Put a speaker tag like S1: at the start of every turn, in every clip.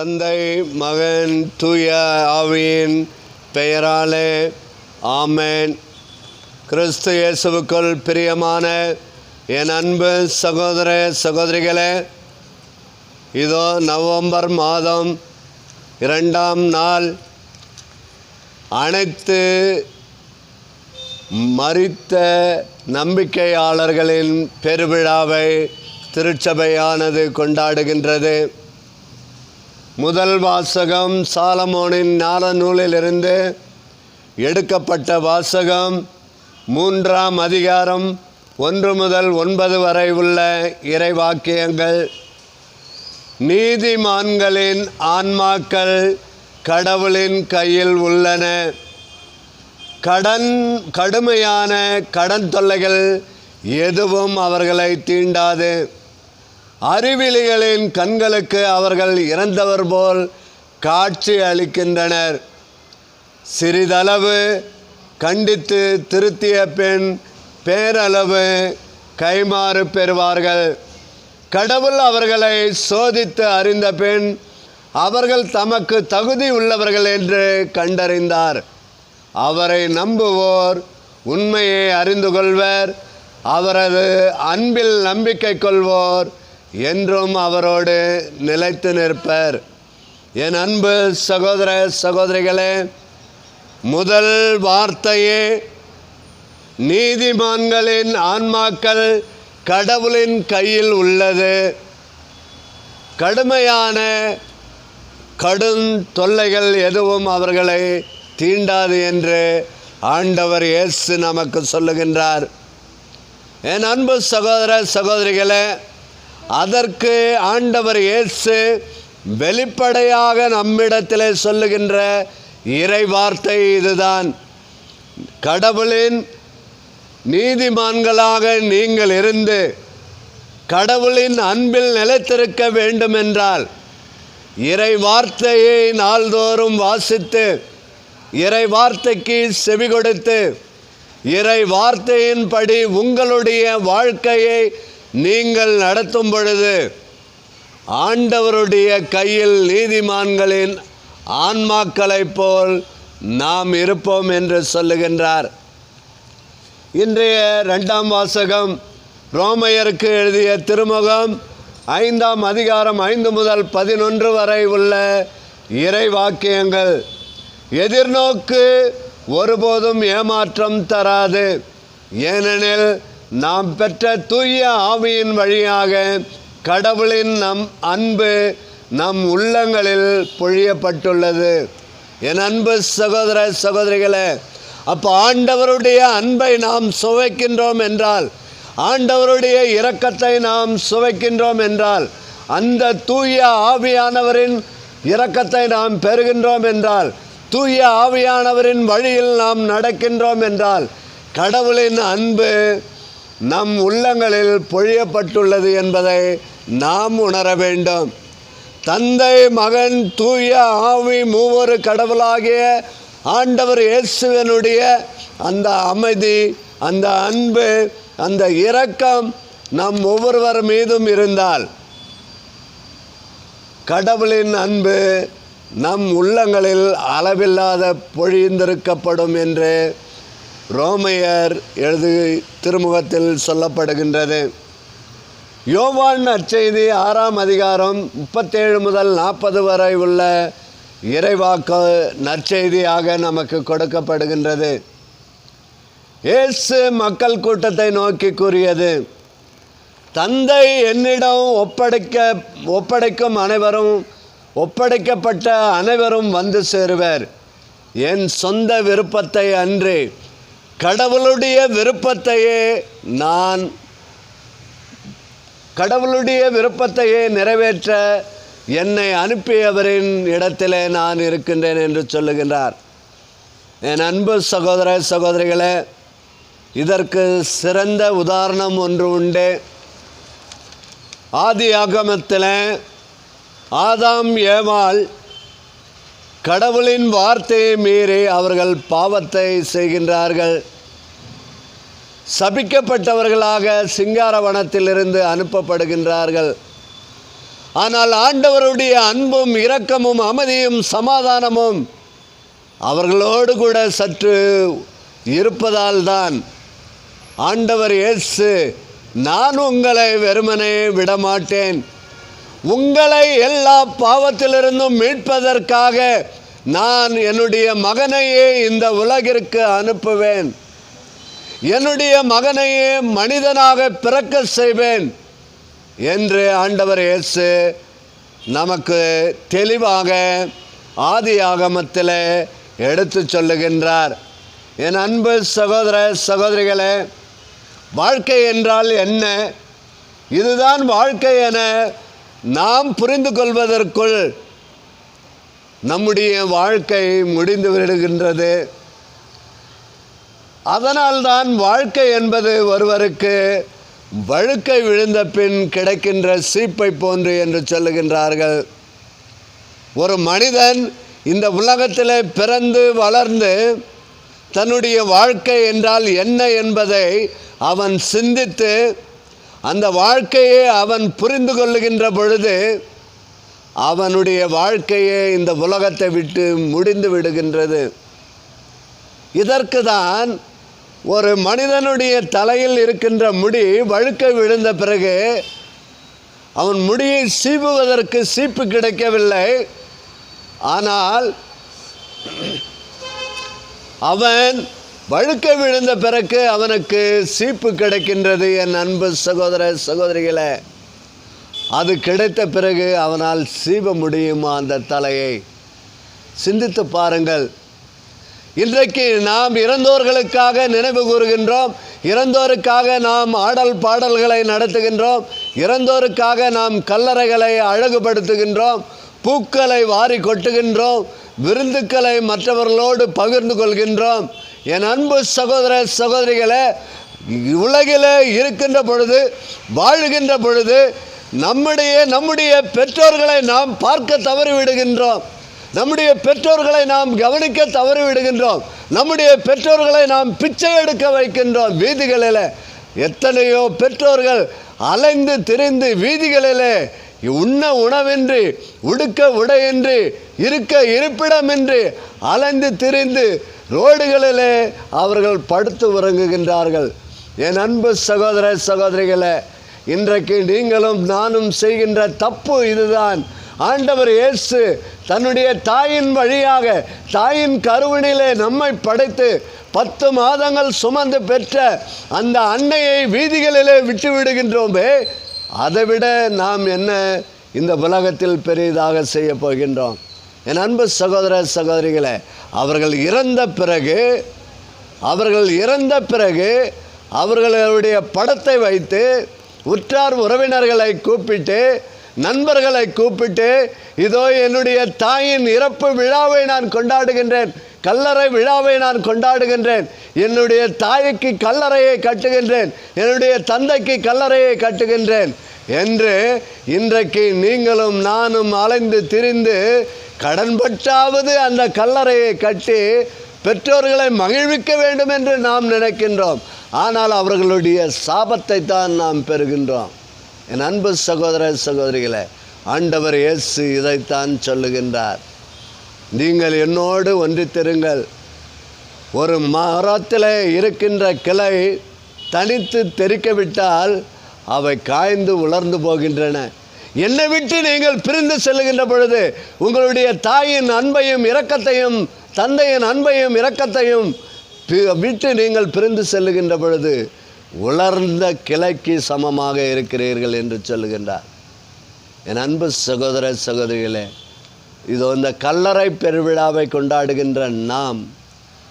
S1: தந்தை மகன் தூய ஆவியின் பெயராலே ஆமேன். கிறிஸ்து இயேசுவுக்குள் பிரியமான என் அன்பு சகோதர சகோதரிகளே இதோ நவம்பர் மாதம் இரண்டாம் நாள். அனைத்து மறித்த நம்பிக்கையாளர்களின் பெருவிழாவை திருச்சபையானது கொண்டாடுகின்றது. முதல் வாசகம் சாலமோனின் ஞான நூலிலிருந்து எடுக்கப்பட்ட வாசகம் மூன்றாம் அதிகாரம் ஒன்று முதல் ஒன்பது வரை உள்ள இறைவாக்கியங்கள். நீதிமான்களின் ஆன்மாக்கள் கடவுளின் கையில் உள்ளன. கடன் கடுமையான கடன் தொல்லைகள் எதுவும் அவர்களை தீண்டாது. அறிவிலிகளின் கண்களுக்கு அவர்கள் இறந்தவர் போல் காட்சி அளிக்கின்றனர். சிறிதளவு கண்டித்து திருத்திய பின் பேரளவு கைமாறு பெறுவார்கள். கடவுள் அவர்களை சோதித்து அறிந்த பின் அவர்கள் தமக்கு தகுதி உள்ளவர்கள் என்று கண்டறிந்தார். அவரை நம்புவோர் உண்மையை அறிந்து கொள்வர். அவரது அன்பில் நம்பிக்கை கொள்வோர். என்றும் அவரோடு நிலைத்து நிற்பர். என் அன்பு சகோதர சகோதரிகளே முதல் வார்த்தையே நீதிமான்களின் ஆன்மாக்கள் கடவுளின் கையில் உள்ளது. கடுமையான கடும் தொல்லைகள் எதுவும் அவர்களை தீண்டாது என்று ஆண்டவர் இயேசு நமக்கு சொல்லுகின்றார். என் அன்பு சகோதர சகோதரிகளே அதற்கு ஆண்டவர் இயேசு வெளிப்படையாக நம்மிடத்திலே சொல்லுகின்ற இறை வார்த்தை இதுதான். கடவுளின் நீதிமான்களாக நீங்கள் இருந்து கடவுளின் அன்பில் நிலைத்திருக்க வேண்டுமென்றால் இறை வார்த்தையை நாள்தோறும் வாசித்து இறை வார்த்தைக்கு செவி கொடுத்து இறை வார்த்தையின்படி உங்களுடைய வாழ்க்கையை நீங்கள் நடத்தும் பொழுது ஆண்டவருடைய கையில் நீதிமான்களின் ஆன்மாக்களைப் போல் நாம் இருப்போம் என்று சொல்லுகின்றார். இன்றைய ரெண்டாம் வாசகம் ரோமையருக்கு எழுதிய திருமுகம் ஐந்தாம் அதிகாரம் ஐந்து முதல் பதினொன்று வரை உள்ள இறை வாக்கியங்கள் எதிர்நோக்கு ஒருபோதும் ஏமாற்றம் தராது. ஏனெனில் நாம் பெற்ற தூய ஆவியின் வழியாக கடவுளின் நம் அன்பு நம் உள்ளங்களில் பொழியப்பட்டுள்ளது. என் அன்பு சகோதர சகோதரிகளே அப்போ ஆண்டவருடைய அன்பை நாம் சுவைக்கின்றோம் என்றால் ஆண்டவருடைய இரக்கத்தை நாம் சுவைக்கின்றோம் என்றால் அந்த தூய ஆவியானவரின் இரக்கத்தை நாம் பெறுகின்றோம் என்றால் தூய ஆவியானவரின் வழியில் நாம் நடக்கின்றோம் என்றால் கடவுளின் அன்பு நம் உள்ளங்களில் பொழியப்பட்டுள்ளது என்பதை நாம் உணர வேண்டும். தந்தை மகன் தூய ஆவி மூவரு கடவுளாகிய ஆண்டவர் இயேசுவனுடைய அந்த அமைதி அந்த அன்பு அந்த இரக்கம் நம் ஒவ்வொருவர் மீதும் இருந்தால் கடவுளின் அன்பு நம் உள்ளங்களில் அளவில்லாத பொழிந்திருக்கப்படும் என்று ரோமையர் எழுது திருமுகத்தில் சொல்லப்படுகின்றது. யோவான் நற்செய்தி ஆறாம் அதிகாரம் முப்பத்தேழு முதல் நாற்பது வரை உள்ள இறைவாக்கு நற்செய்தியாக நமக்கு கொடுக்கப்படுகின்றது. இயேசு மக்கள் கூட்டத்தை நோக்கி கூறியது தந்தை என்னிடம் ஒப்படைக்க ஒப்படைக்கும் அனைவரும் ஒப்படைக்கப்பட்ட அனைவரும் வந்து சேருவர். என் சொந்த விருப்பத்தை அன்று கடவுளுடைய விருப்பத்தையே நான் கடவுளுடைய விருப்பத்தையே நிறைவேற்ற என்னை அனுப்பியவரின் இடத்திலே நான் இருக்கின்றேன் என்று சொல்லுகின்றார். என் அன்பு சகோதர சகோதரிகளே இதற்கு சிறந்த உதாரணம் ஒன்று உண்டு. ஆதி ஆகமத்தில் ஆதாம் ஏவாள் கடவுளின் வார்த்தையை மீறி அவர்கள் பாவத்தை செய்கின்றார்கள். சபிக்கப்பட்டவர்களாக சிங்காரவனத்திலிருந்து அனுப்பப்படுகின்றார்கள். ஆனால் ஆண்டவருடைய அன்பும் இரக்கமும் அமைதியும் சமாதானமும் அவர்களோடு கூட சற்று இருப்பதால் தான் ஆண்டவர் இயேசு நான் உங்களை வெறுமனே விடமாட்டேன். உங்களை எல்லா பாவத்திலிருந்தும் மீட்பதற்காக நான் என்னுடைய மகனையே இந்த உலகிற்கு அனுப்புவேன். என்னுடைய மகனையே மனிதனாக பிறக்க செய்வேன் என்று ஆண்டவர் இயேசு நமக்கு தெளிவாக ஆதி ஆகமத்தில் எடுத்து சொல்லுகின்றார். என் அன்பு சகோதர சகோதரிகளே வாழ்க்கை என்றால் என்ன? இதுதான் வாழ்க்கை என நாம் புரிந்து கொள்வதற்குள் நம்முடைய வாழ்க்கை முடிந்து விடுகின்றது. அதனால்தான் வாழ்க்கை என்பது ஒருவருக்கு வழுக்கை விழுந்த பின் கிடைக்கின்ற சீப்பை போன்று என்று சொல்லுகின்றார்கள். ஒரு மனிதன் இந்த உலகத்தில் பிறந்து வளர்ந்து தன்னுடைய வாழ்க்கை என்றால் என்ன என்பதை அவன் சிந்தித்து அந்த வாழ்க்கையை அவன் புரிந்து கொள்ளுகின்ற பொழுது அவனுடைய வாழ்க்கையே இந்த உலகத்தை விட்டு முடிந்து விடுகின்றது. இதற்கு தான் ஒரு மனிதனுடைய தலையில் இருக்கின்ற முடி வழுக்க விழுந்த பிறகு அவன் முடியை சீவுவதற்கு சீப்பு கிடைக்கவில்லை. ஆனால் அவன் வழுக்க விழுந்த பிறகு அவனுக்கு சீப்பு கிடைக்கின்றது. என் அன்பு சகோதர சகோதரிகளை அது கிடைத்த பிறகு அவனால் சீவ முடியுமா அந்த தலையை? சிந்தித்து பாருங்கள். இன்றைக்கு நாம் இறந்தோர்களுக்காக நினைவு கூறுகின்றோம். இறந்தோருக்காக நாம் ஆடல் பாடல்களை நடத்துகின்றோம். இறந்தோருக்காக நாம் கல்லறைகளை அழகுபடுத்துகின்றோம். பூக்களை வாரி கொட்டுகின்றோம். விருந்துக்களை மற்றவர்களோடு பகிர்ந்து கொள்கின்றோம். என் அன்பு சகோதர சகோதரிகளை உலகில் இருக்கின்ற பொழுது வாழ்கின்ற பொழுது நம்முடைய நம்முடைய பெற்றோர்களை நாம் பார்க்க தவறிவிடுகின்றோம். நம்முடைய பெற்றோர்களை நாம் கவனிக்க தவறி விடுகின்றோம் நம்முடைய பெற்றோர்களை நாம் பிச்சை எடுக்க வைக்கின்றோம் வீதிகளில். எத்தனையோ பெற்றோர்கள் அலைந்து திரிந்து வீதிகளிலே உண்ண உணவின்றி உடுக்க உடையின்றி இருக்க இருப்பிடமின்றி அலைந்து திரிந்து ரோடுகளிலே அவர்கள் படுத்து உறங்குகின்றார்கள். என் அன்பு சகோதர சகோதரிகளே இன்றைக்கு நீங்களும் நானும் செய்கின்ற தப்பு இதுதான். ஆண்டவர் இயேசு தன்னுடைய தாயின் வழியாக தாயின் கருவினிலே நம்மை படைத்து பத்து மாதங்கள் சுமந்து பெற்ற அந்த அன்னையை வீதிகளிலே விட்டு விடுகின்றோமே அதைவிட நாம் என்ன இந்த உலகத்தில் பெரிதாக செய்ய போகின்றோம்? என் அன்பு சகோதர சகோதரிகளை அவர்கள் இறந்த பிறகு அவர்கள் இறந்த பிறகு அவர்களுடைய படத்தை வைத்து உற்றார் உறவினர்களை கூப்பிட்டு நண்பர்களை கூப்பிட்டு இதோ என்னுடைய தாயின் இறப்பு விழாவை நான் கொண்டாடுகின்றேன் கல்லறை விழாவை நான் கொண்டாடுகின்றேன் என்னுடைய தாய்க்கு கல்லறையை கட்டுகின்றேன் என்னுடைய தந்தைக்கு கல்லறையை கட்டுகின்றேன் என்று இன்றைக்கு நீங்களும் நானும் அலைந்து திரிந்து கடன்பட்டாவது அந்த கல்லறையை கட்டி பெற்றோர்களை மகிழ்விக்க வேண்டும் என்று நாம் நினைக்கின்றோம். ஆனால் அவர்களுடைய சாபத்தை தான் நாம் பெறுகின்றோம். என் அன்பு சகோதர சகோதரிகளை ஆண்டவர் இயேசு இதைத்தான் சொல்லுகின்றார். நீங்கள் என்னோடு ஒன்றித்திருங்கள். ஒரு மரத்தில் இருக்கின்ற கிளை தனித்து தெறிக்க விட்டால் அவை காய்ந்து உலர்ந்து போகின்றன. என்னை விட்டு நீங்கள் பிரிந்து செல்லுகின்ற பொழுது உங்களுடைய தாயின் அன்பையும் இரக்கத்தையும் தந்தையின் அன்பையும் இரக்கத்தையும் விட்டு நீங்கள் பிரிந்து செல்லுகின்ற பொழுது உலர்ந்த கிளைக்கு சமமாக இருக்கிறீர்கள் என்று சொல்லுகின்றார். என் அன்பு சகோதர சகோதரிகளே இதோ இந்த கல்லறை பெருவிழாவை கொண்டாடுகின்ற நாம்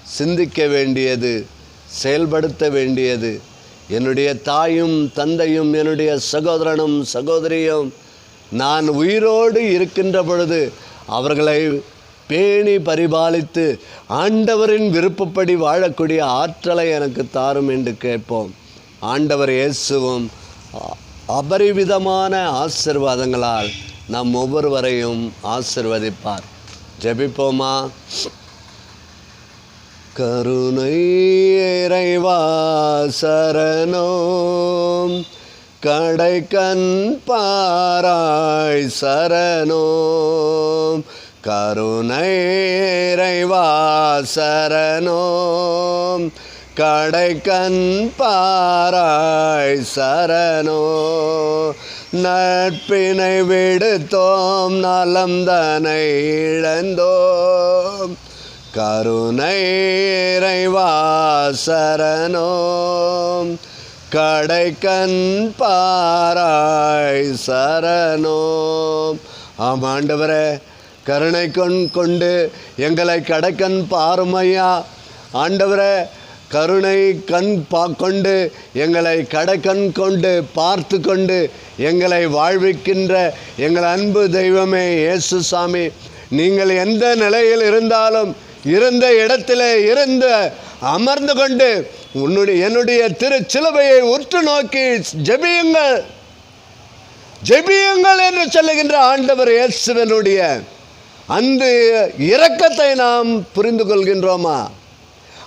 S1: சிந்திக்க வேண்டியது செயல்படுத்த வேண்டியது என்னுடைய தாயும் தந்தையும் என்னுடைய சகோதரனும் சகோதரியும் நான் உயிரோடு இருக்கின்ற பொழுது அவர்களை பேணி பரிபாலித்து ஆண்டவரின் விருப்பப்படி வாழக்கூடிய ஆற்றலை எனக்கு தாரும் என்று கேட்போம். ஆண்டவர் இயேசுவும் அபரிவிதமான ஆசிர்வாதங்களால் நம் ஒவ்வொருவரையும் ஆசிர்வதிப்பார். ஜெபிப்போமா? கருணை இறைவா சரணோம். கடைக்கண் பாராய் சரணோம். கருணை இறைவா சரணோம். கடைக்கண் பாராய் சரணோ. நட்பினை விடுத்தோம் நலம்தனை இழந்தோம். கருணை இறைவா சரணோம். கடைக்கண் பாராய் சரணோம். ஆம் ஆண்டவரே கருணை கொண் கொண்டு எங்களை கடைக்கண் பாருமையா. ஆண்டவரே கருணை கண் பா கொண்டு எங்களை கடைக்கண் கொண்டு பார்த்து கொண்டு எங்களை வாழ்விக்கின்ற எங்கள் அன்பு தெய்வமே இயேசு சாமி நீங்கள் எந்த நிலையில் இருந்தாலும் இருந்த இடத்திலே இருந்த அமர்ந்து கொண்டு உன்னுடைய என்னுடைய திருச்சிலுவையை உற்று நோக்கி ஜெபியுங்கள். ஜெபியுங்கள் என்று சொல்லுகின்ற ஆண்டவர் இயேசுவனுடைய அந்த இரக்கத்தை நாம் புரிந்து கொள்கின்றோமா?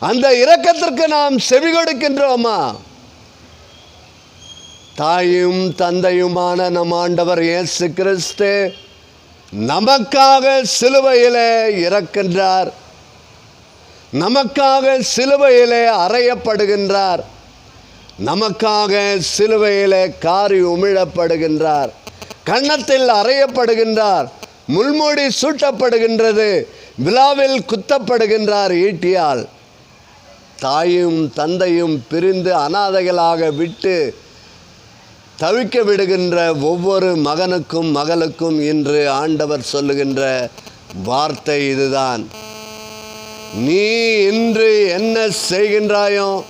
S1: அந்த இரக்கத்திற்கு நாம் செவி கொடுக்கின்றோமா? தாயும் தந்தையுமான நம் ஆண்டவர் இயேசு கிறிஸ்து நமக்காக சிலுவையிலே இறக்கின்றார். நமக்காக சிலுவையிலே அறையப்படுகின்றார். நமக்காக சிலுவையிலே காரி உமிழப்படுகின்றார். கன்னத்தில் அறையப்படுகின்றார். முள்மூடி சூட்டப்படுகின்றது. விழாவில் குத்தப்படுகின்றார் ஈட்டியால். தாயும் தந்தையும் பிரிந்து அனாதைகளாக விட்டு தவிக்க விடுகின்ற ஒவ்வொரு மகனுக்கும் மகளுக்கும் இன்று ஆண்டவர் சொல்லுகின்ற வார்த்தை இதுதான். நீ இன்று என்ன செய்கின்றாயோ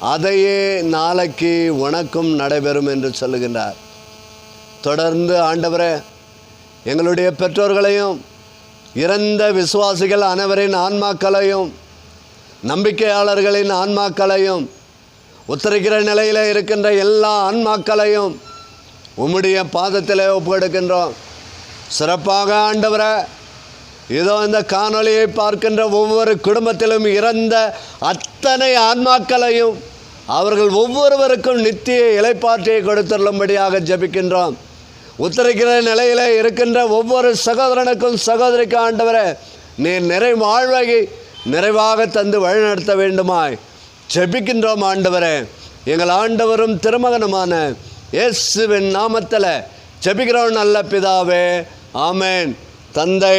S1: அதையே நாளைக்கு உனக்கும் நடைபெறும் என்று சொல்லுகின்றார். தொடர்ந்து ஆண்டவரே எங்களுடைய பெற்றோர்களையும் இறந்த விசுவாசிகள் அனைவரின் ஆன்மாக்களையும் நம்பிக்கையாளர்களின் ஆன்மாக்களையும் உத்தரிக்கிற நிலையில் இருக்கின்ற எல்லா ஆன்மாக்களையும் உம்முடைய பாதத்தில் ஒப்புக்கொடுக்கின்றோம். சிறப்பாக ஆண்டவரை இதோ இந்த காணொளியை பார்க்கின்ற ஒவ்வொரு குடும்பத்திலும் இறந்த அத்தனை ஆன்மாக்களையும் அவர்கள் ஒவ்வொருவருக்கும் நித்திய இலைப்பாற்றியை கொடுத்துள்ளும்படியாக ஜெபிக்கின்றோம். உத்தரிக்கிற நிலையில் இருக்கின்ற ஒவ்வொரு சகோதரனுக்கும் சகோதரிக்கு ஆண்டவரை நீ நிறை வாழ்வகை நிறைவாக தந்து வழிநடத்த வேண்டுமாய் ஜெபிக்கின்றோம் ஆண்டவரே. எங்கள் ஆண்டவரும் திருமகனுமான இயேசுவின் நாமத்தில் ஜெபிக்கிறோம் நல்ல பிதாவே. ஆமேன். தந்தை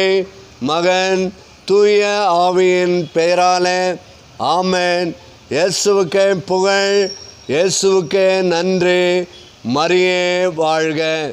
S1: மகன் தூய ஆவியின் பெயராலே ஆமன். இயேசுவுக்கே புகழ் இயேசுவுக்கே நன்றி. மரியே வாழ்க.